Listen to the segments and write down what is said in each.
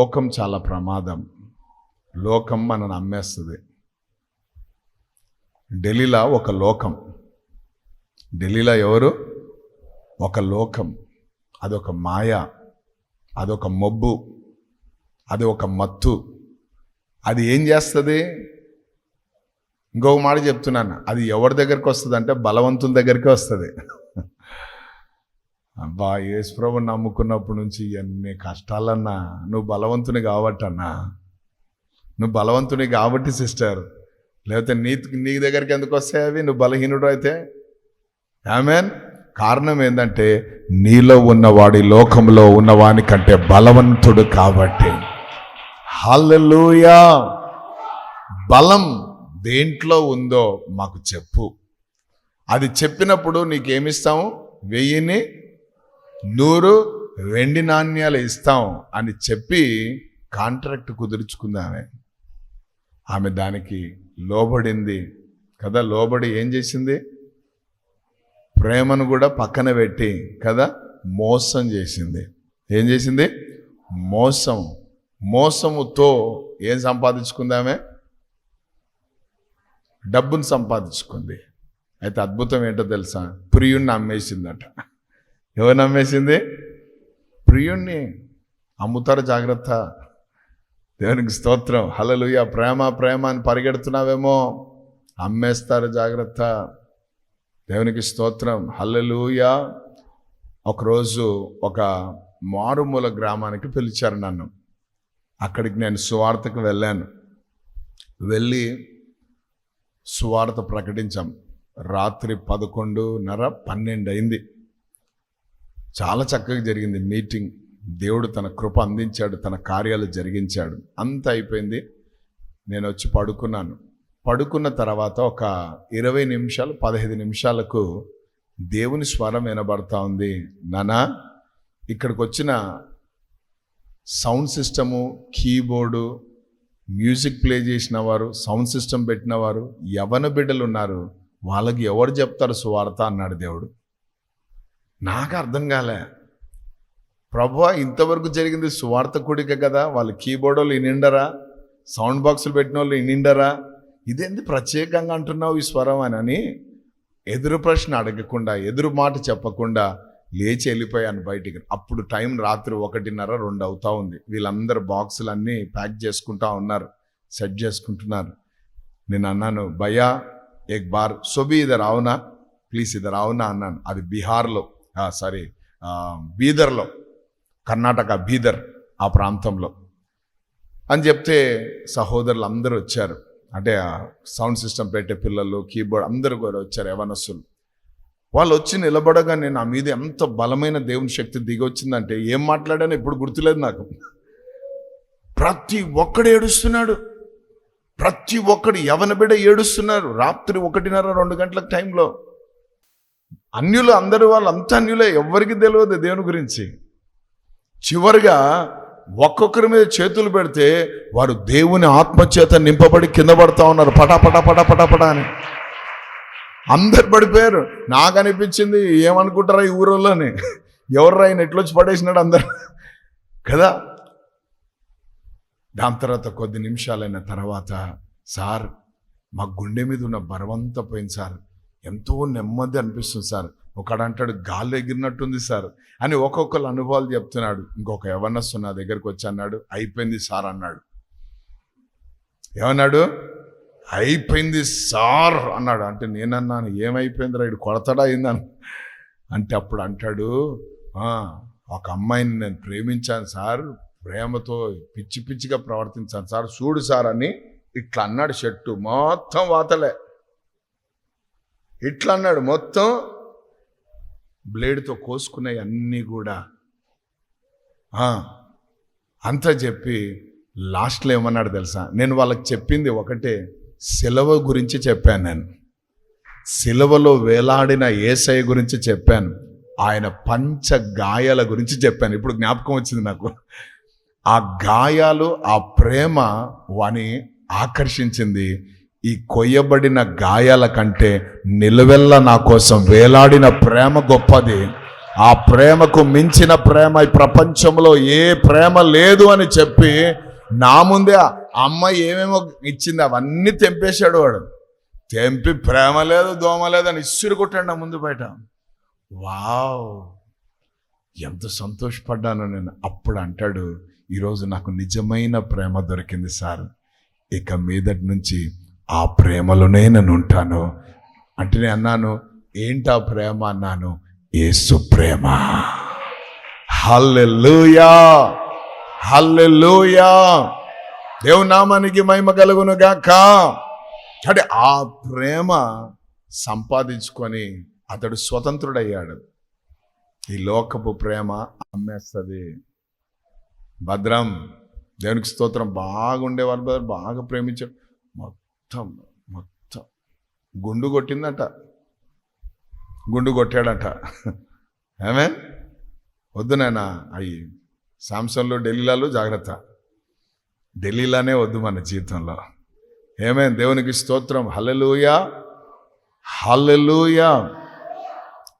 లోకం చాలా ప్రమాదం. లోకం మనని అమ్మేస్తుంది. ఢిల్లీలో ఒక లోకం. ఢిల్లీలో ఎవరు? ఒక లోకం. అదొక మాయ. అదొక మబ్బు. అది ఒక మత్తు. అది ఏం చేస్తుంది? ఇంకొక మాట చెప్తున్నాను. అది ఎవరి దగ్గరికి వస్తుంది అంటే బలవంతుల దగ్గరికి వస్తుంది. అబ్బా యేసుప్రభు నమ్ముకున్నప్పటి నుంచి ఎన్ని కష్టాలన్నా నువ్వు బలవంతుని కాబట్టన్నా. నువ్వు బలవంతుని కాబట్టి సిస్టర్. లేకపోతే నీ నీ దగ్గరికి ఎందుకు వస్తాయి అవి? నువ్వు బలహీనుడు అయితే. ఆమెన్. కారణం ఏంటంటే నీలో ఉన్నవాడి లోకంలో ఉన్నవాని కంటే బలవంతుడు కాబట్టి. హల్లెలూయా. బలం దేంట్లో ఉందో మాకు చెప్పు. అది చెప్పినప్పుడు నీకేమిస్తాము? వెయ్యిని నూరు వెండి నాణ్యాలు ఇస్తాం అని చెప్పి కాంట్రాక్ట్ కుదుర్చుకుందామే. ఆమె దానికి లోబడింది. కదా లోబడి ఏం చేసింది? ప్రేమను కూడా పక్కన పెట్టి కదా మోసం చేసింది. ఏం చేసింది? మోసం. మోసముతో ఏం సంపాదించుకుందామే? డబ్బును సంపాదించుకుంది. అయితే అద్భుతం ఏంటో తెలుసా? ప్రియుణ్ణి అమ్మేసిందట. ఎవరిని అమ్మేసింది ప్రియుణ్ణి అమ్ముతారు జాగ్రత్త. దేవునికి స్తోత్రం. హలలుయ ప్రేమ ప్రేమ అని పరిగెడుతున్నావేమో. అమ్మేస్తారు జాగ్రత్త. దేవునికి స్తోత్రం. హల్లెలూయ. ఒకరోజు ఒక మారుమూల గ్రామానికి పిలిచారు నన్ను. అక్కడికి నేను సువార్తకు వెళ్ళాను. వెళ్ళి సువార్త ప్రకటించాం. రాత్రి పదకొండున్నర పన్నెండు అయింది. చాలా చక్కగా జరిగింది. మీటింగ్. దేవుడు తన కృప అందించాడు తన కార్యాలు జరిగించాడు. అంత అయిపోయింది. నేను వచ్చి పడుకున్నాను. పడుకున్న తర్వాత ఒక ఇరవై నిమిషాలు పదహైదు నిమిషాలకు దేవుని స్వరం వినబడతా ఉంది. నానా ఇక్కడికి వచ్చిన sound system keyboard music play చేసిన వారు సౌండ్ సిస్టమ్ పెట్టిన వారు యవన బిడ్డలు ఉన్నారు. వాళ్ళకి ఎవరు చెప్తారు సువార్త అన్నాడు దేవుడు. నాకు అర్థం కాలే. ప్రభు ఇంతవరకు జరిగింది సువార్త కూడిక కదా వాళ్ళు కీబోర్డ్ వాళ్ళు ఇనిండరా సౌండ్ బాక్సులు పెట్టిన వాళ్ళు ఇనిండరా ఇదేంది ప్రత్యేకంగా అంటున్నావు ఈ స్వరం అని ఎదురు ప్రశ్న అడగకుండా ఎదురు మాట చెప్పకుండా లేచి వెళ్ళిపోయాను బయటికి. అప్పుడు టైం రాత్రి ఒకటిన్నర రెండు అవుతా ఉంది. వీళ్ళందరూ బాక్సులన్నీ ప్యాక్ చేసుకుంటా ఉన్నారు సెట్ చేసుకుంటున్నారు. నేను అన్నాను భయా ఎక్ బార్ సొబి ఇదర్ అవునా ప్లీజ్ ఇదర్ అవునా అన్నాను. అది బీహార్లో. సారీ బీదర్లో కర్ణాటక బీదర్ ఆ ప్రాంతంలో. అని చెప్తే సహోదరులు అందరూ వచ్చారు. అంటే సౌండ్ సిస్టమ్ పెట్టే పిల్లలు కీబోర్డ్ అందరూ కూడా వచ్చారు యవనస్సులు వాళ్ళు వచ్చి నిలబడగానే నా మీద ఎంత బలమైన దేవుని శక్తి దిగొచ్చిందంటే ఏం మాట్లాడానో ఇప్పుడు గుర్తులేదు నాకు. ప్రతి ఒక్కడు ఏడుస్తున్నాడు. ప్రతి ఒక్కడు యవన బిడ ఏడుస్తున్నారు. రాత్రి ఒకటిన్నర రెండు గంటల టైంలో. అన్యులు అందరు వాళ్ళు అంత అన్యులే ఎవరికి తెలియదు దేవుని గురించి. చివరిగా ఒక్కొక్కరి మీద చేతులు పెడితే వారు దేవుని ఆత్మచేత నింపబడి కింద పడతా ఉన్నారు. పటా పటా పటా పటా పటా అని. అందరు పడిపోయారు. నాకు అనిపించింది ఏమనుకుంటారా ఈ ఊరోళ్ళని ఎవరు ఆయన ఎట్లొచ్చి పడేసినాడు అందరు. కదా? దాని తర్వాత కొద్ది నిమిషాలైన తర్వాత సార్ మా గుండె మీద ఉన్న బరవంతా పోయింది సార్. ఎంతో నెమ్మది అనిపిస్తుంది సార్. ఒకడు అంటాడు గాలి ఎగిరినట్టుంది సార్ అని ఒక్కొక్కరు అనుభవాలు చెప్తున్నాడు. ఇంకొక ఎవరినస్సు నా దగ్గరికి వచ్చి అన్నాడు అయిపోయింది సార్ అన్నాడు. ఏమన్నాడు? అయిపోయింది సార్ అన్నాడు. అంటే నేనన్నాను ఏమైపోయిందిరా? ఇడు కొడతాడా అయిందని అంటే అప్పుడు అంటాడు ఒక అమ్మాయిని నేను ప్రేమించాను సార్. ప్రేమతో పిచ్చి పిచ్చిగా ప్రవర్తించాను సార్. చూడు సార్ అని ఇట్లా అన్నాడు షర్టు. మొత్తం వాతలే. ఇట్లా అన్నాడు మొత్తం బ్లేడ్తో కోసుకునే అన్నీ కూడా. అంత అంతా చెప్పి లాస్ట్లో ఏమన్నాడు తెలుసా? నేను వాళ్ళకి చెప్పింది ఒకటే సిలవ గురించి చెప్పాను నేను. సిలవలో వేలాడిన ఏసఐ గురించి చెప్పాను. ఆయన పంచ గాయాల గురించి చెప్పాను. ఇప్పుడు జ్ఞాపకం వచ్చింది నాకు. ఆ గాయాలు ఆ ప్రేమ వాని ఆకర్షించింది. ఈ కొయ్యబడిన గాయాల కంటే నిలువెల్ల నా కోసం వేలాడిన ప్రేమ గొప్పది. ఆ ప్రేమకు మించిన ప్రేమ ఈ ప్రపంచంలో ఏ ప్రేమ లేదు అని చెప్పి నా ముందే అమ్మ అమ్మాయి ఏమేమో ఇచ్చింది అవన్నీ తెంపేశాడు వాడు. తెంపి ప్రేమ లేదు దోమ లేదు అని కొట్టాడు నా ముందు బయట. వావ్! ఎంత సంతోషపడ్డాను నేను. అప్పుడు అంటాడు ఈరోజు నాకు నిజమైన ప్రేమ దొరికింది సార్. ఇక మీదటి నుంచి ఆ ప్రేమలోనే నేను ఉంటాను. అంటే నేను అన్నాను ఏంటా ప్రేమ? అన్నాను ఏసు ప్రేమ. హల్లెలూయా! హల్లెలూయా! దేవు నామానికి మహిమ కలుగును గాక. అంటే ఆ ప్రేమ సంపాదించుకొని అతడు స్వతంత్రుడయ్యాడు. ఈ లోకపు ప్రేమ అమ్మేస్తుంది. భద్రం. దేవునికి స్తోత్రం. బాగుండేవారు బ్రదర్ బాగా ప్రేమించాడు మొత్తం మొత్తం. గుండు కొట్టిందట. గుండు కొట్టాడట. ఏమే వద్దు నాయన అవి శాంసంగ్లో ఢిల్లీలలో జాగ్రత్త. ఢిల్లీలోనే వద్దు మన జీవితంలో. ఏమే దేవునికి స్తోత్రం. హల్లెలూయా. హల్లెలూయా.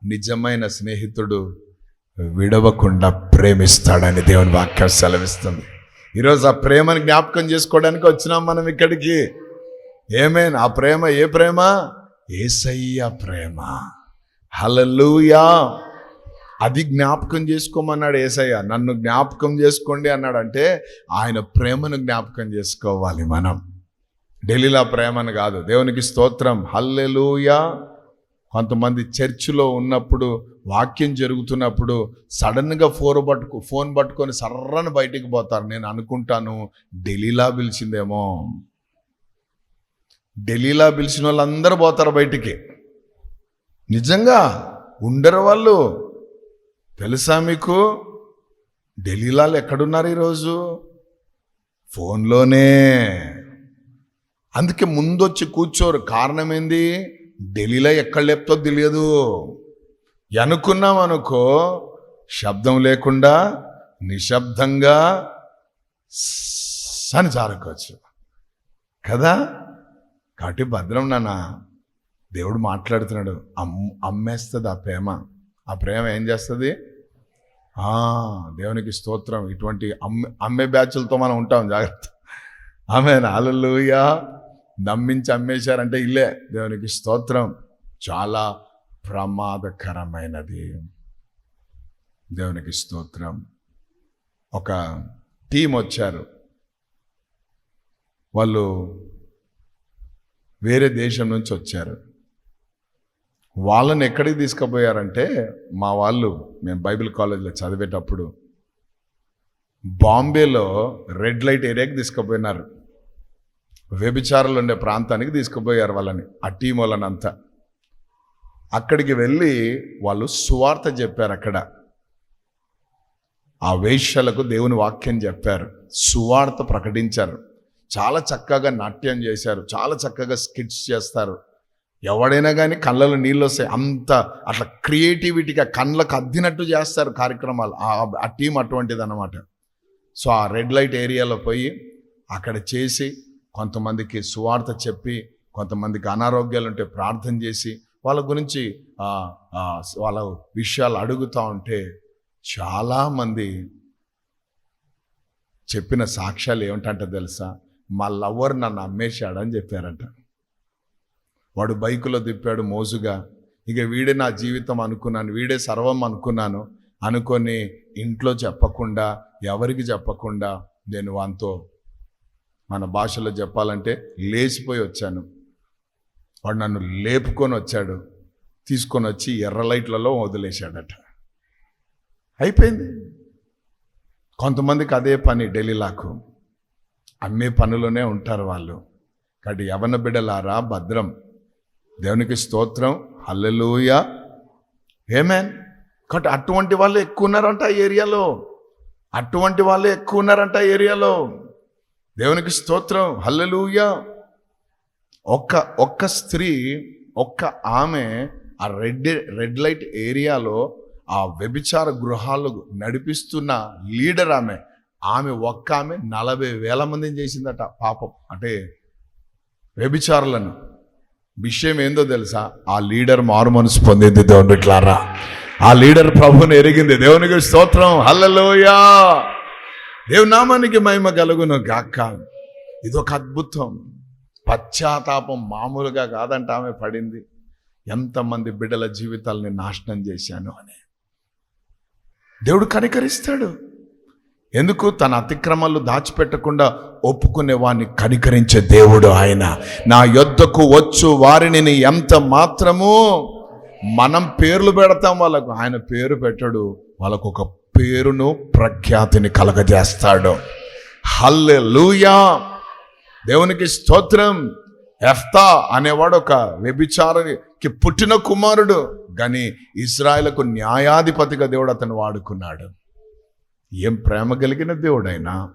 నిజమైన స్నేహితుడు విడవకుండా ప్రేమిస్తాడని దేవుని వాక్యం సెలవిస్తుంది. ఈరోజు ఆ ప్రేమను జ్ఞాపకం చేసుకోవడానికి వచ్చినాం మనం ఇక్కడికి. ఏమేన్ ఆ ప్రేమ ఏ ప్రేమ? ఏసయ్య ప్రేమ. హలలుయా అది జ్ఞాపకం చేసుకోమన్నాడు ఏసయ్య. నన్ను జ్ఞాపకం చేసుకోండి అన్నాడంటే ఆయన ప్రేమను జ్ఞాపకం చేసుకోవాలి మనం. ఢిల్లీలో ప్రేమను కాదు. దేవునికి స్తోత్రం. హల్లెలూయా కొంతమంది చర్చిలో ఉన్నప్పుడు వాక్యం జరుగుతున్నప్పుడు సడన్గా ఫోన్ పట్టుకు ఫోన్ పట్టుకొని సర్రని బయటికి పోతారు. నేను అనుకుంటాను ఢిల్లీలా పిలిచిందేమో. ఢిల్లీలా పిలిచిన వాళ్ళందరూ పోతారు బయటికి నిజంగా ఉండరు వాళ్ళు తెలుసా మీకు ఢిల్లీలాలు ఎక్కడున్నారు ఈరోజు ఫోన్లోనే అందుకే ముందొచ్చి కూర్చోరు కారణం ఏంది ఢిల్లీలో ఎక్కడ లేపుతో తెలియదు అనుకున్నాం అనుకో శబ్దం లేకుండా నిశ్శబ్దంగా అని జారుకోవచ్చు కదా కాబట్టి భద్రం నాన్న. దేవుడు మాట్లాడుతున్నాడు. అమ్ అమ్మేస్తుంది ఆ ప్రేమ. ఆ ప్రేమ ఏం చేస్తుంది? దేవునికి స్తోత్రం. ఇటువంటి అమ్మే అమ్మే బ్యాచ్లతో మనం ఉంటాం. జాగ్రత్త. ఆమె అలలుయా నమ్మించి అమ్మేశారంటే ఇల్లే. దేవునికి స్తోత్రం. చాలా ప్రమాదకరమైనది. దేవునికి స్తోత్రం. ఒక టీం వచ్చారు. వాళ్ళు వేరే దేశం నుంచి వచ్చారు. వాళ్ళని ఎక్కడికి తీసుకుపోయారంటే మా వాళ్ళు మేము బైబిల్ కాలేజ్లో చదివేటప్పుడు బాంబేలో రెడ్ లైట్ ఏరియాకి తీసుకుపోయినారు. వ్యభిచారులు ఉండే ప్రాంతానికి తీసుకుపోయారు వాళ్ళని ఆ టీం వాళ్ళనంతా. అక్కడికి వెళ్ళి వాళ్ళు సువార్త చెప్పారు అక్కడ. ఆ వేశ్యలకు దేవుని వాక్యం చెప్పారు. సువార్త ప్రకటించారు. చాలా చక్కగా నాట్యం చేశారు. చాలా చక్కగా స్కిట్స్ చేస్తారు. ఎవడైనా కానీ కళ్ళలో నీళ్ళు వస్తాయి అంత అట్లా క్రియేటివిటీగా కళ్ళకు అద్దినట్టు చేస్తారు కార్యక్రమాలు. ఆ- టీం అటువంటిది అనమాట సో ఆ రెడ్ లైట్ ఏరియాలో పోయి అక్కడ చేసి కొంతమందికి సువార్త చెప్పి కొంతమందికి అనారోగ్యాలు ఉంటే ప్రార్థన చేసి వాళ్ళ గురించి వాళ్ళ విషయాలు అడుగుతూ ఉంటే చాలామంది చెప్పిన సాక్ష్యాలు ఏమిటంటే తెలుసా? మా లవ్వర్ నన్ను అమ్మేశాడని చెప్పారంట. వాడు బైకులో తిప్పాడు మోజుగా. ఇక వీడే నా జీవితం అనుకున్నాను వీడే సర్వం అనుకున్నాను. అనుకొని ఇంట్లో చెప్పకుండా ఎవరికి చెప్పకుండా నేను వాంతో మన భాషలో చెప్పాలంటే లేచిపోయి వచ్చాను. వాడు నన్ను లేపుకొని వచ్చాడు. తీసుకొని వచ్చి ఎర్ర లైట్లలో వదిలేశాడట. అయిపోయింది. కొంతమందికి అదే పని ఢిల్లీలాకు అమ్మే పనులోనే ఉంటారు వాళ్ళు. కాబట్టి యవన బిడ్డలారా భద్రం. దేవునికి స్తోత్రం. హల్లెలూయ. ఏమేన్ కాబట్టి అటువంటి వాళ్ళు ఎక్కువ ఉన్నారంట ఏరియాలో. అటువంటి వాళ్ళు ఎక్కువ ఉన్నారంట ఏరియాలో. దేవునికి స్తోత్రం. హల్లెలూయ. ఒక్క ఒక్క స్త్రీ ఒక్క ఆమె ఆ రెడ్ రెడ్ లైట్ ఏరియాలో ఆ వ్యభిచార గృహాలు నడిపిస్తున్న లీడర్ ఆమె. ఆమె ఒక్క ఆమె నలభై వేల మందిని చేసిందట పాపం. అంటే వ్యభిచారులను. విషయం ఏందో తెలుసా? ఆ లీడర్ మారు మనసు పొందింది దేవుని ఇట్లారా ఆ లీడర్ ప్రభుని ఎరిగింది దేవునికి స్తోత్రం. హల్లలోయా! దేవునామానికి మహిమ కలుగును గాక్క ఇదొక అద్భుతం. పశ్చాత్తాపం మామూలుగా కాదంట ఆమె పడింది. ఎంతమంది బిడ్డల జీవితాలని నాశనం చేశాను అని. దేవుడు కనికరిస్తాడు. ఎందుకు తన అతిక్రమాలు దాచిపెట్టకుండా ఒప్పుకునే వాడిని కనికరించే దేవుడు ఆయన. నా యొద్దకు వచ్చు వారిని ఎంత మాత్రము మనం పేర్లు పెడతాం వాళ్ళకు. ఆయన పేరు పెట్టడు. వాళ్ళకు ఒక పేరును ప్రఖ్యాతిని కలగజేస్తాడు. హల్లే లూయా దేవునికి స్తోత్రం. ఎఫ్తా అనేవాడు ఒక వ్యభిచారికి పుట్టిన కుమారుడు. కానీ ఇస్రాయలకు న్యాయాధిపతిగా దేవుడు అతను వాడుకున్నాడు. ఏం ప్రేమ కలిగిన దేవుడైనా?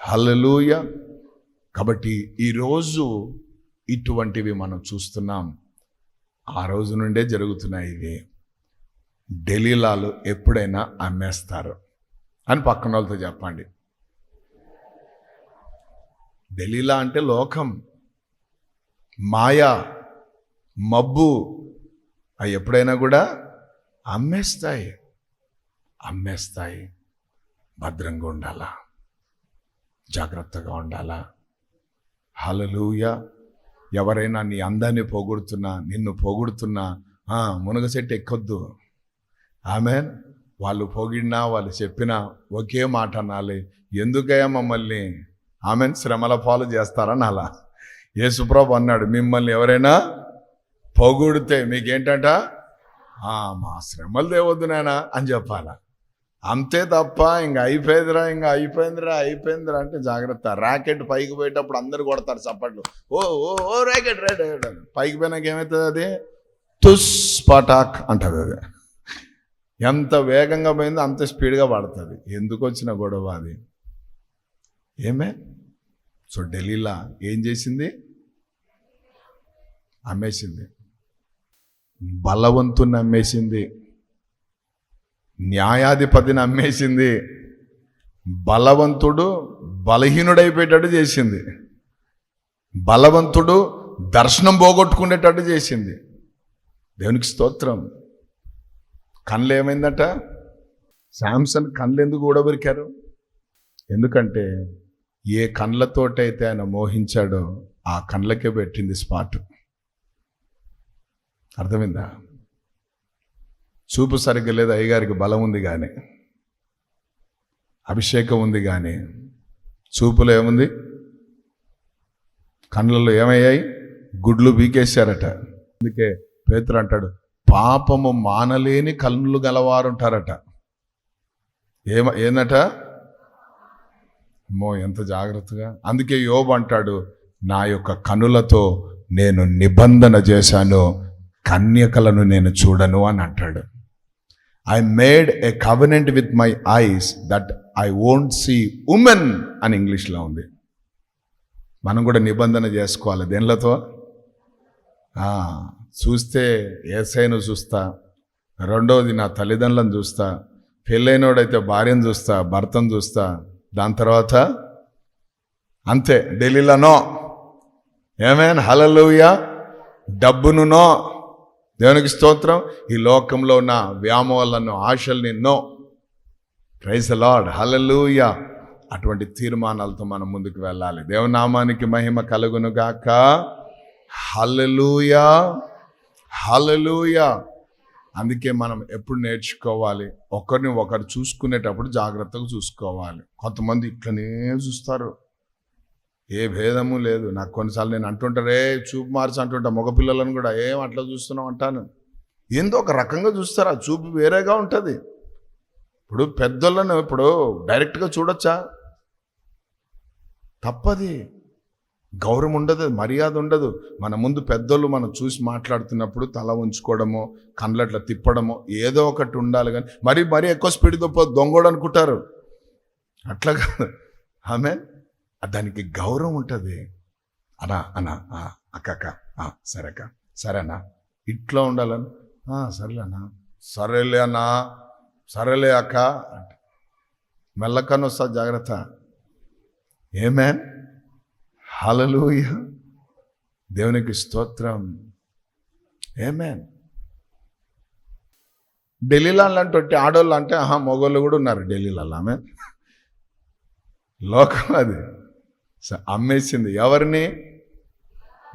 హల్లెలూయ. కాబట్టి ఈరోజు ఇటువంటివి మనం చూస్తున్నాం. ఆ రోజు నుండే జరుగుతున్నాయి ఇవి. డెలీలాలు ఎప్పుడైనా అమ్మేస్తారు. అని పక్కన వాళ్ళతో చెప్పండి. డెలీలా అంటే లోకం. మాయ మబ్బు అవి ఎప్పుడైనా కూడా అమ్మేస్తాయి. అమ్మేస్తాయి. భద్రంగా ఉండాలా? జాగ్రత్తగా ఉండాలా? హలలుయ ఎవరైనా నీ అందాన్ని పోగొడుతున్నా నిన్ను పోగొడుతున్నా మునగ చెట్టు ఎక్కొద్దు. ఆమె వాళ్ళు పొగిడినా వాళ్ళు చెప్పినా ఒకే మాట అనాలి. ఎందుకయ్యా మమ్మల్ని? ఆమె శ్రమల పాలు చేస్తారని అలా యేసుప్రభు అన్నాడు మిమ్మల్ని ఎవరైనా పొగుడితే మీకేంటంట? "ఆ, మా శ్రమలు దేవద్దు నాయనా అని చెప్పాలా? అంతే తప్ప ఇంకా అయిపోయిందిరా ఇంకా అయిపోయిందిరా అయిపోయిందిరా అంటే జాగ్రత్త. ర్యాకెట్ పైకి పోయేటప్పుడు అందరు కొడతారు చప్పట్లు. ఓ ఓ ఓ ర్యాకెట్ రైట్ పైకి పోయినాక ఏమవుతుంది అది? తుస్ పటాక్ అంటుంది అది. ఎంత వేగంగా పోయిందో అంత స్పీడ్గా పడుతుంది ఎందుకు వచ్చిన గొడవ అది? ఏమే? సో ఢిల్లీలా ఏం చేసింది? అమ్మేసింది. బలవంతుని అమ్మేసింది. న్యాయాధిపతిని అమ్మేసింది బలవంతుడు బలహీనుడైపోయేటట్టు చేసింది. బలవంతుడు దర్శనం పోగొట్టుకునేటట్టు చేసింది. దేవునికి స్తోత్రం. కళ్ళు ఏమైందట? శాంసన్ కళ్ళు ఎందుకు ఊడబెరికారు? ఎందుకంటే ఏ కళ్ళతోటైతే ఆయన మోహించాడో ఆ కళ్ళకే పెట్టింది స్పాట్. అర్థమైందా? చూపు సరిగ్గా లేదు అయ్యగారికి బలం ఉంది కానీ అభిషేకం ఉంది కానీ చూపులో ఏముంది? కళ్ళల్లో ఏమయ్యాయి? గుడ్లు బీకేశారట అందుకే పేతురు అంటాడు పాపము మానలేని కళ్ళు గలవారు ఉంటారట ఏమ ఏందట? అమ్మో ఎంత జాగ్రత్తగా. అందుకే యోబు అంటాడు నా యొక్క కనులతో నేను నిబంధన చేశాను కన్యకలను నేను చూడను అని అంటాడు. I made a covenant with my eyes that I won't see women అని ఇంగ్లీష్లో ఉంది. మనం కూడా నిబంధన చేసుకోవాలి. దేనిలతో? చూస్తే ఏసైను చూస్తా రెండవది నా తల్లిదండ్రులను చూస్తా పెళ్ళైనోడైతే భార్యను చూస్తా భర్తను చూస్తా దాని తర్వాత? అంతే. ఢిల్లీలో నో ఏమేన్ హలలుయా డబ్బును నో దేవునికి స్తోత్రం ఈ లోకంలో ఉన్న వ్యామోలను ఆశల్ని నో ప్రైజ్ లార్డ్ హలలుయ అటువంటి తీర్మానాలతో మనం ముందుకు వెళ్ళాలి. దేవనామానికి మహిమ కలుగును గాక. హలలుయ అందుకే మనం ఎప్పుడు నేర్చుకోవాలి? ఒకరిని ఒకరు చూసుకునేటప్పుడు జాగ్రత్తగా చూసుకోవాలి. కొంతమంది ఇట్లనే చూస్తారు. ఏ భేదము లేదు. నాకు కొన్నిసార్లు నేను అంటుంటారే చూపు మార్చి అంటుంటా మగపిల్లలను కూడా. ఏం అట్లా చూస్తున్నావు? అంటాను. ఏందో ఒక రకంగా చూస్తారు. ఆ చూపు వేరేగా ఉంటుంది. ఇప్పుడు పెద్దోళ్ళను ఇప్పుడు డైరెక్ట్గా చూడొచ్చా? తప్పది. గౌరవం ఉండదు మర్యాద ఉండదు. మన ముందు పెద్దోళ్ళు మనం చూసి మాట్లాడుతున్నప్పుడు తల ఉంచుకోవడమో కండ్లట్ల తిప్పడమో ఏదో ఒకటి ఉండాలి కానీ మరీ మరీ ఎక్కువ స్పీడ్ తప్ప దొంగోడు అనుకుంటారు. అట్లా కాదు. ఆమె దానికి గౌరవం ఉంటుంది. అనా అనా అక్క అక్క సరే అక్క. సరేనా ఇట్లా ఉండాలని. సరేలే అన్నా. సరేలే అన్నా. సరేలే అక్క. అంటే మెల్లకన్నా వస్తా జాగ్రత్త. ఏమేన్ హలలుయ దేవునికి స్తోత్రం. ఏమేన్ ఢిల్లీలో అంటే ఆడోళ్ళు అంటే ఆహా మొగోళ్ళు కూడా ఉన్నారు ఢిల్లీలలో ఆమె లోకం అది. అమ్మేసింది ఎవరిని?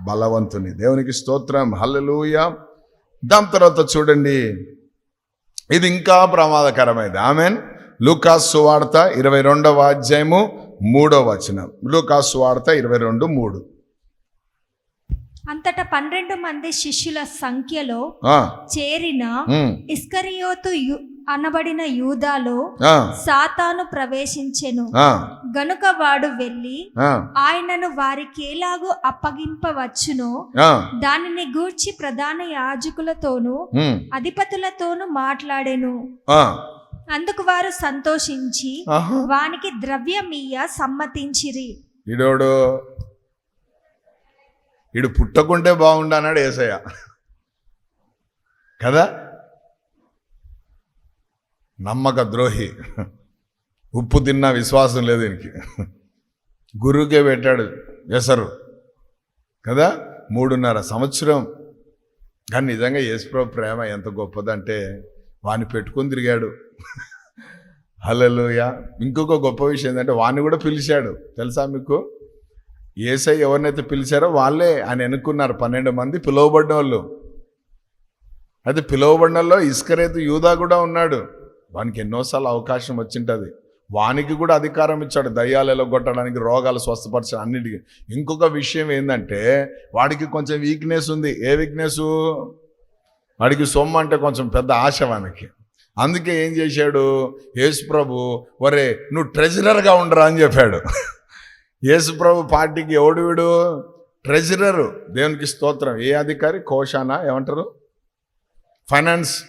బలవంతుని. దేవునికి స్తోత్రం. హల్లెలూయ. దాని తర్వాత చూడండి. ఇది ఇంకా ప్రమాదకరమైనది ఆమెన్. లూకాసు వార్త ఇరవై రెండవ అధ్యాయము మూడో వచనం. లూకాసు వార్త ఇరవై రెండు మూడు. అంతటా పన్నెండు మంది శిష్యుల సంఖ్యలో చేరిన ఇస్కరియోతు అనబడిన యూదాలో సాతాను ప్రవేశించెను. గనుక వాడు వెళ్ళి ఆయనను వారికి ఎలాగూ అప్పగింపవచ్చునో దానిని గూర్చి ప్రధాన యాజకులతోనూ అధిపతులతోనూ మాట్లాడెను. అందుకు వారు సంతోషించి. వానికి ద్రవ్యమీయ సమ్మతించిరి. ఇడు పుట్టకుంటే పుట్టకుంటే బాగుండన్నాడు ఏసయ్య. కదా? నమ్మక ద్రోహి. ఉప్పు తిన్నా విశ్వాసం లేదు దీనికి గురువుకే పెట్టాడు ఎసరు కదా? మూడున్నర సంవత్సరం. కానీ నిజంగా యేసుప్రభు ప్రేమ ఎంత గొప్పదంటే వాని పెట్టుకొని తిరిగాడు. హల్లెలూయా. ఇంకొక గొప్ప విషయం ఏంటంటే వాణ్ణి కూడా పిలిచాడు. తెలుసా మీకు? ఏసై ఎవరినైతే పిలిచారో వాళ్ళే ఆయన ఎన్నుకున్నారు. పన్నెండు మంది పిలువబడిన వాళ్ళు అయితే పిలువబడిన వాళ్ళలో ఇస్కరేతు యూదా కూడా ఉన్నాడు. వానికి ఎన్నోసార్లు అవకాశం వచ్చింటుంది. వానికి కూడా అధికారం ఇచ్చాడు. దయ్యాలలో కొట్టడానికి రోగాలు స్వస్థపరచడం అన్నిటికీ. ఇంకొక విషయం ఏంటంటే వాడికి కొంచెం వీక్నెస్ ఉంది. ఏ వీక్నెస్ వాడికి సొమ్ము అంటే కొంచెం పెద్ద ఆశ వానికి. అందుకే ఏం చేశాడు? యేసు ప్రభు ఒరే నువ్వు ట్రెజరర్గా ఉండరా అని చెప్పాడు. యేసుప్రభు పార్టీకి ఎవడు వీడు? ట్రెజరరు. దేవునికి స్తోత్రం. ఏ అధికారి? కోశానా? ఏమంటారు? ఫైనాన్స్.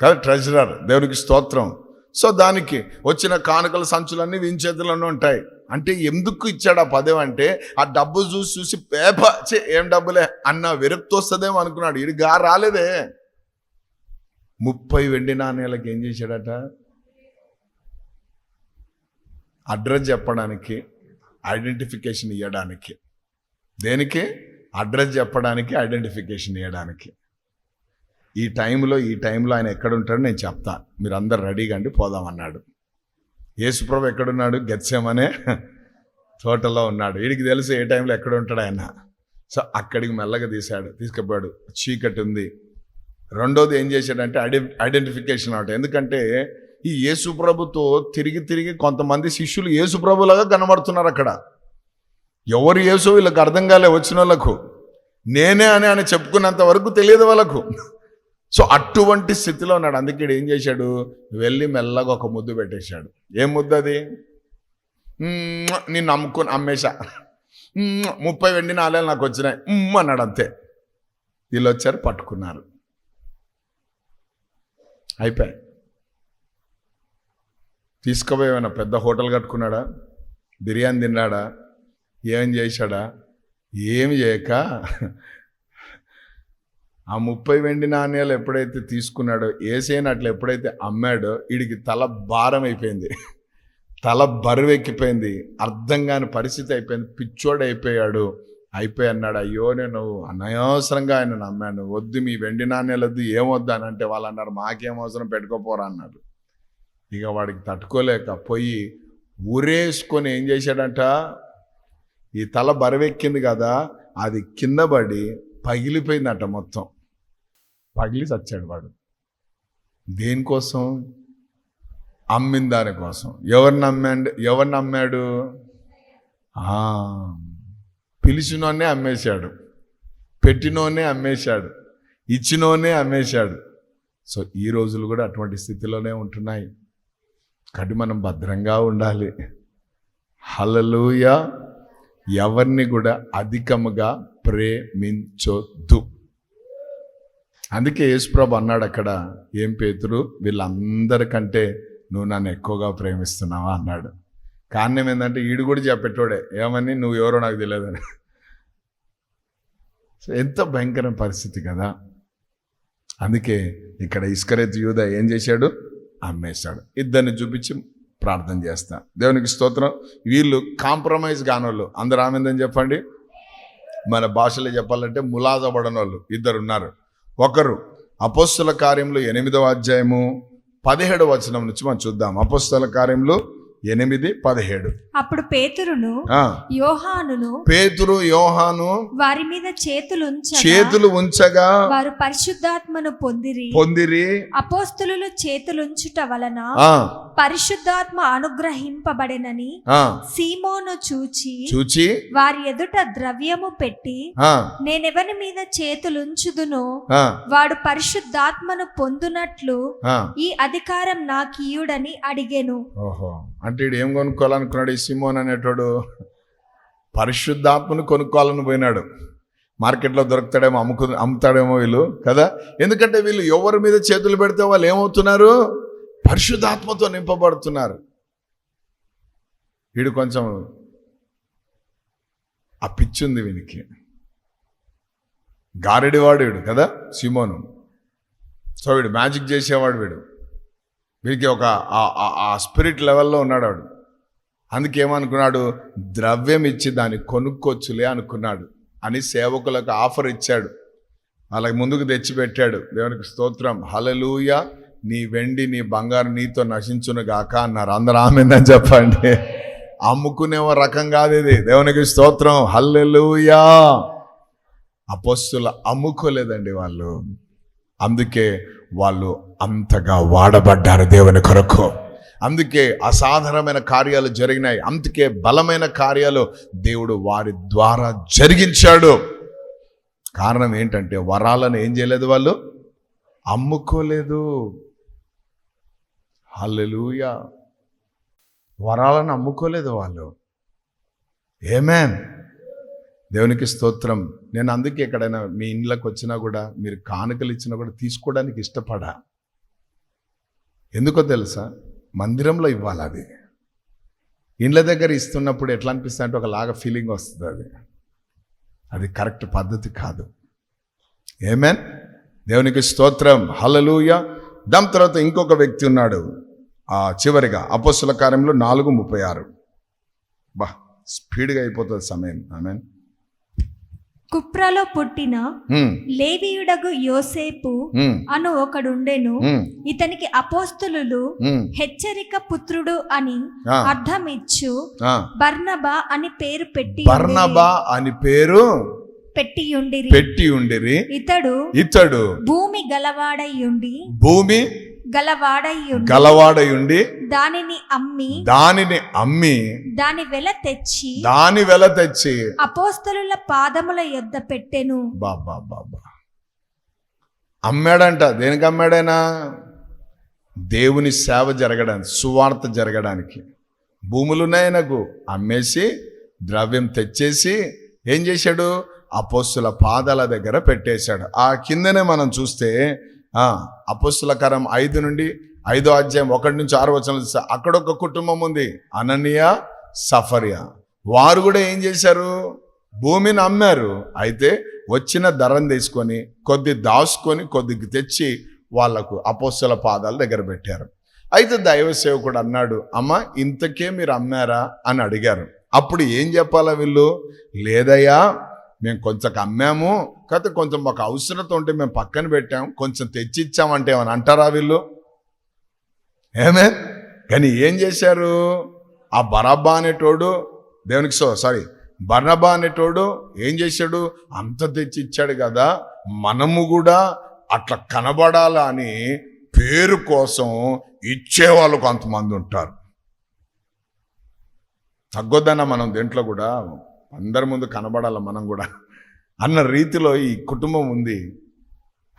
కాదు ట్రెజరర్. దేవునికి స్తోత్రం. సో దానికి వచ్చిన కానుకల సంచులన్నీ వీని చేతుల్లోనే ఉంటాయి. అంటే ఎందుకు ఇచ్చాడు ఆ పదం అంటే ఆ డబ్బు చూసి చూసి పేప చే ఏం డబ్బులే అన్న విరక్తి వస్తుందేమో అనుకున్నాడు. ఇడిగా రాలేదే. ముప్పై వెండి నాణ్యాలకు ఏం చేశాడట? అడ్రస్ చెప్పడానికి ఐడెంటిఫికేషన్ ఇవ్వడానికి దేనికి? అడ్రస్ చెప్పడానికి ఐడెంటిఫికేషన్ ఇవ్వడానికి ఈ టైంలో ఈ టైంలో ఆయన ఎక్కడ ఉంటాడో నేను చెప్తాను మీరు అందరు రెడీగా అండి పోదామన్నాడు యేసుప్రభు ఎక్కడున్నాడు? గెత్సేమనే తోటలో ఉన్నాడు. వీడికి తెలుసు ఏ టైంలో ఎక్కడ ఉంటాడు ఆయన. సో అక్కడికి మెల్లగా తీశాడు తీసుకుపోయాడు చీకటి ఉంది. రెండోది ఏం చేశాడంటే ఐడె ఐడెంటిఫికేషన్ అవట ఎందుకంటే ఈ యేసుప్రభుతో తిరిగి తిరిగి కొంతమంది శిష్యులు యేసుప్రభులాగా కనబడుతున్నారు అక్కడ. ఎవరు యేసు? వీళ్ళకి అర్థం కాలే వచ్చిన వాళ్ళకు. నేనే అని ఆయన చెప్పుకున్నంత వరకు తెలియదు వాళ్ళకు. సో అటువంటి స్థితిలో ఉన్నాడు. అందుకే ఏం చేశాడు? వెళ్ళి మెల్లగా ఒక ముద్దు పెట్టేశాడు. ఏం ముద్దు అది? నేను నమ్ముకుని అమ్మేశా. ముప్పై వెండి నాలుగు నాకు వచ్చినాయి. అన్నాడు అంతే. వీళ్ళు వచ్చారు పట్టుకున్నారు. అయిపోయాయి. తీసుకుపోయి ఏమైనా పెద్ద హోటల్ కట్టుకున్నాడా? బిర్యానీ తిన్నాడా? ఏం చేశాడా? ఏమి చేయక? ఆ ముప్పై వెండి నాణ్యాలు ఎప్పుడైతే తీసుకున్నాడో ఏసైనా అట్లా ఎప్పుడైతే అమ్మాడో వీడికి తల భారం అయిపోయింది. తల బరువు ఎక్కిపోయింది. అర్థం కాని పరిస్థితి అయిపోయింది. పిచ్చోడు అయిపోయాడు. అయిపోయి అన్నాడు అయ్యో నేను అనవసరంగా ఆయన నమ్మాను. వద్దు మీ వెండి నాణ్యాలు వద్దు ఏమొద్దు అని అంటే వాళ్ళు అన్నారు మాకేం అవసరం పెట్టుకోపోరా అన్నారు ఇక వాడికి తట్టుకోలేక పోయి ఊరేసుకొని ఏం చేశాడంట? ఈ తల బరువెక్కింది కదా అది కింద పడి పగిలిపోయిందట మొత్తం. పగిలి చచ్చాడు వాడు. దేనికోసం? అమ్మిన దానికోసం. ఎవరిని అమ్మాడు ఎవరిని అమ్మాడు పిలిచినోనే అమ్మేశాడు. పెట్టినోనే అమ్మేశాడు. ఇచ్చినోనే అమ్మేశాడు. సో ఈ రోజులు కూడా అటువంటి స్థితిలోనే ఉంటున్నాయి. కాబట్టి మనం భద్రంగా ఉండాలి. హలలుయ ఎవరిని కూడా అధికముగా ప్రేమించొద్దు. అందుకే యేసుప్రభు అన్నాడు అక్కడ ఏం పేతురు వీళ్ళందరికంటే నువ్వు నన్ను ఎక్కువగా ప్రేమిస్తున్నావా? అన్నాడు. కారణం ఏంటంటే ఈడు కూడా చెప్పేటోడే ఏమని? నువ్వు ఎవరో నాకు తెలియదని. సో ఎంత భయంకర పరిస్థితి కదా. అందుకే ఇక్కడ ఇస్కరేత్ యూద ఏం చేశాడు? అమ్మేశాడు. ఇద్దరిని చూపించి ప్రార్థన చేస్తా. దేవునికి స్తోత్రం. వీళ్ళు కాంప్రమైజ్ కానోళ్ళు. అందరు ఆమెందని చెప్పండి? మన భాషలో చెప్పాలంటే ములాజబడని వాళ్ళు ఇద్దరు ఉన్నారు ఒకరు అపోస్తుల కార్యంలో ఎనిమిదవ అధ్యాయము పదిహేడవ వచనం నుంచి మనం చూద్దాం. అపోస్తుల కార్యంలో ఎనిమిది పదిహేడు. అప్పుడు పేతురును యోహానును పేతురు యోహాను వారి మీద చేతులు చేతులు ఉంచగా వారు పరిశుద్ధాత్మను పొందిరి. పొందిరి. అపోస్తులు చేతులుంచుట వలన పరిశుద్ధాత్మ అనుగ్రహింపబడినని సీమోను చూచి చూచి వారి ఎదుట ద్రవ్యము పెట్టి నేనెవరి మీద చేతులుంచుదునో వాడు పరిశుద్ధాత్మను పొందునట్లు. ఈ అధికారం నాకీయుడని అడిగెను. ఓహో. అంటే ఈడు ఏం కొనుక్కోవాలనుకున్నాడు? ఈ సిమోన్ అనేటోడు పరిశుద్ధాత్మను కొనుక్కోవాలని పోయినాడు. మార్కెట్లో దొరుకుతాడేమో అమ్ముకు అమ్ముతాడేమో వీళ్ళు కదా? ఎందుకంటే వీళ్ళు ఎవరి మీద చేతులు పెడితే వాళ్ళు ఏమవుతున్నారు? పరిశుద్ధాత్మతో నింపబడుతున్నారు. వీడు కొంచెం ఆ పిచ్చుంది వీనికి. గారెడివాడు వీడు కదా? సిమోను. సో వీడు మ్యాజిక్ చేసేవాడు వీడు. వీడికి ఒక ఆ- స్పిరిట్ లెవెల్లో ఉన్నాడు వాడు అందుకేమనుకున్నాడు ద్రవ్యం ఇచ్చి దాన్ని కొనుక్కొచ్చులే అనుకున్నాడు. అని సేవకులకు ఆఫర్ ఇచ్చాడు. వాళ్ళకి ముందుకు తెచ్చిపెట్టాడు. దేవునికి స్తోత్రం. హలలుయ నీ వెండి నీ బంగారు నీతో నశించును గాక అన్నారు. అందరు ఆమెందని చెప్పండి. అమ్ముకునే రకం కాదు ఇది. దేవునికి స్తోత్రం. హల్లెలుయా. అపస్సులు అమ్ముకోలేదండి వాళ్ళు. అందుకే వాళ్ళు అంతగా వాడబడ్డారు దేవుని కొరకు. అందుకే అసాధారణమైన కార్యాలు జరిగినాయి. అందుకే బలమైన కార్యాలు దేవుడు వారి ద్వారా జరిగించాడు. కారణం ఏంటంటే వరాలను ఏం చేయలేదు వాళ్ళు? అమ్ముకోలేదు. హల్లెలూయా. వరాలను అమ్ముకోలేదు వాళ్ళు. ఏమేన్ దేవునికి స్తోత్రం. నేను అందుకే ఎక్కడైనా మీ ఇండ్లకు వచ్చినా కూడా మీరు కానుకలు ఇచ్చినా కూడా తీసుకోవడానికి ఇష్టపడా? ఎందుకో తెలుసా? మందిరంలో ఇవ్వాలి అది? ఇండ్ల దగ్గర ఇస్తున్నప్పుడు ఎట్లా అనిపిస్తుంది అంటే ఒకలాగా ఫీలింగ్ వస్తుంది అది. అది కరెక్ట్ పద్ధతి కాదు. ఏమేన్ దేవునికి స్తోత్రం. హలలుయ దాని తర్వాత ఇంకొక వ్యక్తి ఉన్నాడు. ఆ చివరిగా అపోస్తుల కార్యంలో నాలుగు ముప్పై ఆరు. బా స్పీడ్గా అయిపోతుంది సమయం. ఆమెన్ కుప్రలో పుట్టిన లేవీయుడగు యోసేపు అను ఒకడుండెను. ఇతనికి అపోస్తులు. హెచ్చరిక పుత్రుడు అని ఆ. బర్నబా అని పేరు పెట్టి బర్నబా అని పేరు పెట్టియుండిరి పెట్టి ఉండిరి. ఇతడు ఇతడు భూమి గలవాడయ్యుండి భూమి గలవాడయుండి. దానిని అమ్మి దానిని అమ్మి దాని వెల తెచ్చి దాని వెల తెచ్చి. అపోస్తలుల పాదముల యొద్ద పెట్టెను. బాబా బాబా అమ్మాడంట దేనికి అమ్మాడైనా? దేవుని సేవ జరగడానికి సువార్త జరగడానికి. భూములున్నాయి నాకు అమ్మేసి ద్రవ్యం తెచ్చేసి ఏం చేశాడు? అపోస్తుల పాదాల దగ్గర పెట్టేశాడు. ఆ కిందనే మనం చూస్తే అపస్సులకరం అపోస్తుల కరం ఐదు నుండి ఐదో అధ్యాయం ఒకటి నుంచి ఆరు వచ్చిన అక్కడ ఒక కుటుంబం ఉంది అననీయ సఫరియా. వారు కూడా ఏం చేశారు? భూమిని అమ్మారు అయితే వచ్చిన ధరను తీసుకొని కొద్ది దాచుకొని కొద్దికి తెచ్చి వాళ్ళకు అపోస్తుల పాదాల దగ్గర పెట్టారు. అయితే దైవ సేవకుడు అన్నాడు అమ్మ ఇంతకే మీరు అమ్మారా? అని అడిగారు. అప్పుడు ఏం చెప్పాలా వీళ్ళు? లేదయ్యా మేము కొంచెం అమ్మాము కాకపోతే కొంచెం మాకు అవసరత ఉంటే మేము పక్కన పెట్టాము కొంచెం తెచ్చిచ్చామంటే ఏమని అంటారా వీళ్ళు? ఏమే? కానీ ఏం చేశారు? ఆ బరాబ్బా అనేటోడు దేవునికి సో సారీ బర్నబా అనేటోడు ఏం చేశాడు? అంత తెచ్చి ఇచ్చాడు కదా మనము కూడా అట్లా కనబడాలా అని పేరు కోసం ఇచ్చేవాళ్ళు కొంతమంది ఉంటారు. తగ్గొద్దన్న మనం దేంట్లో కూడా అందరి ముందు కనబడాల మనం కూడా. అన్న రీతిలో ఈ కుటుంబం ఉంది.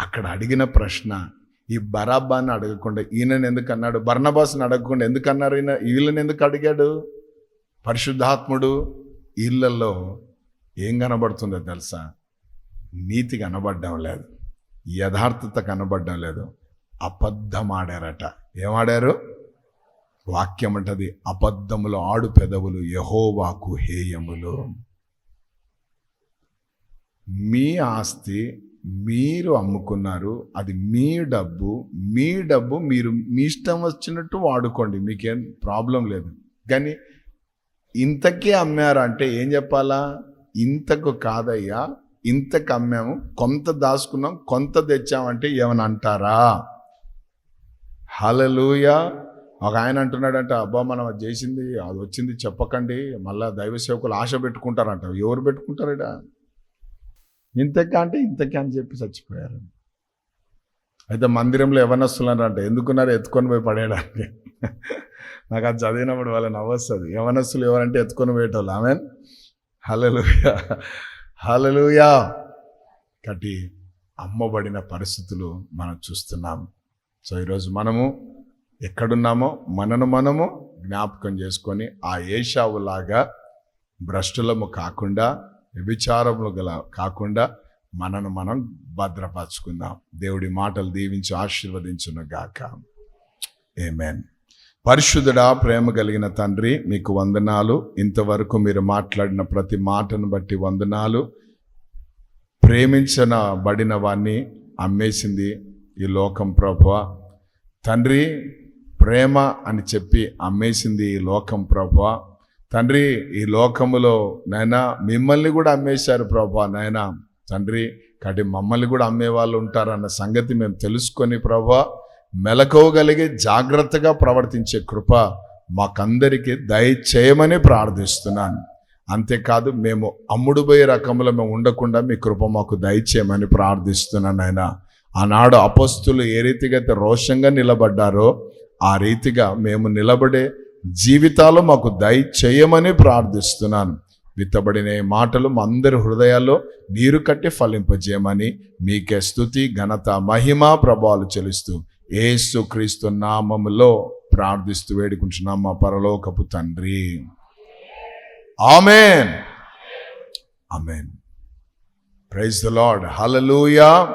అక్కడ అడిగిన ప్రశ్న ఈ బరాబ్బాన్ని అడగకుండా ఈయనని ఎందుకు అన్నాడు? బర్ణబాస్ని అడగకుండా ఎందుకు అన్నారు ఈయన? వీళ్ళని ఎందుకు అడిగాడు? పరిశుద్ధాత్ముడు వీళ్ళల్లో ఏం కనబడుతుందో తెలుసా? నీతి కనబడడం లేదు. యథార్థత కనబడడం లేదు. అబద్ధం ఆడారట. ఏమాడారు వాక్యం అంటది అబద్ధములు ఆడు పెదవులు యహోవాకు హేయములు. మీ ఆస్తి మీరు అమ్ముకున్నారు అది మీ డబ్బు మీ డబ్బు మీరు మీ ఇష్టం వచ్చినట్టు వాడుకోండి మీకేం ప్రాబ్లం లేదు. కానీ ఇంతకే అమ్మారంటే ఏం చెప్పాలా? ఇంతకు కాదయ్యా ఇంతకు అమ్మాము కొంత దాచుకున్నాం కొంత తెచ్చామంటే ఏమని అంటారా హలలుయా ఒక ఆయన అంటున్నాడంటే అబ్బా మనం అది చేసింది అది వచ్చింది చెప్పకండి మళ్ళీ దైవ సేవకులు ఆశ పెట్టుకుంటారంట. ఎవరు పెట్టుకుంటారట ఇంతకా అంటే ఇంతకా అని చెప్పి చచ్చిపోయారు. అయితే మందిరంలో యవనస్తులు ఎందుకున్నారు ఎత్తుకొని పోయి పడేయడానికి? నాకు అది చదివినప్పుడు వాళ్ళ నవ్వస్తుంది యవనస్తులు ఎవరంటే ఎత్తుకొని పోయేటోళ్ళు ఆమె హలలుయా హలలుయా కటి అమ్మబడిన పరిస్థితులు మనం చూస్తున్నాం. సో ఈరోజు మనము ఎక్కడున్నామో మనను మనము జ్ఞాపకం చేసుకొని ఆ ఏషావులాగా భ్రష్టులము కాకుండా వ్యభిచారములు గల కాకుండా మనను మనం భద్రపరచుకుందాం. దేవుడి మాటలు దీవించి ఆశీర్వదించును గాక. ఏమేన్ పరిశుద్ధుడా ప్రేమ కలిగిన తండ్రి మీకు వందనాలు. ఇంతవరకు మీరు మాట్లాడిన ప్రతి మాటను బట్టి వందనాలు. ప్రేమించిన బడిన వాణ్ణి అమ్మేసింది ఈ లోకం ప్రభు తండ్రి ప్రేమ అని చెప్పి అమ్మేసింది ఈ లోకం ప్రభువ తండ్రి ఈ లోకములో నాయనా మిమ్మల్ని కూడా అమ్మేశారు ప్రభా నాయనా. తండ్రి కాబట్టి మమ్మల్ని కూడా అమ్మే వాళ్ళు ఉంటారన్న సంగతి మేము తెలుసుకొని ప్రభా మెలకోగలిగే జాగ్రత్తగా ప్రవర్తించే కృప మాకందరికీ దయచేయమని ప్రార్థిస్తున్నాను. అంతేకాదు మేము అమ్ముడుపోయే రకంలో మేము ఉండకుండా మీ కృప మాకు దయచేయమని ప్రార్థిస్తున్నాను ఆయన ఆనాడు అపస్తులు ఏ రీతిగా అయితే రోషంగా నిలబడ్డారో ఆ రీతిగా మేము నిలబడే జీవితాలు మాకు దయచేయమని ప్రార్థిస్తున్నాను. విత్తబడిన మాటలు మా అందరి హృదయాల్లో నీరు కట్టి ఫలింపజేయమని మీకే స్థుతి ఘనత మహిమ ప్రభావాలు చెలుస్తూ ఏసు క్రీస్తు నామములో ప్రార్థిస్తూ వేడుకుంటున్నాం మా పరలోకపు తండ్రి. Amen. Amen. Praise the Lord. Hallelujah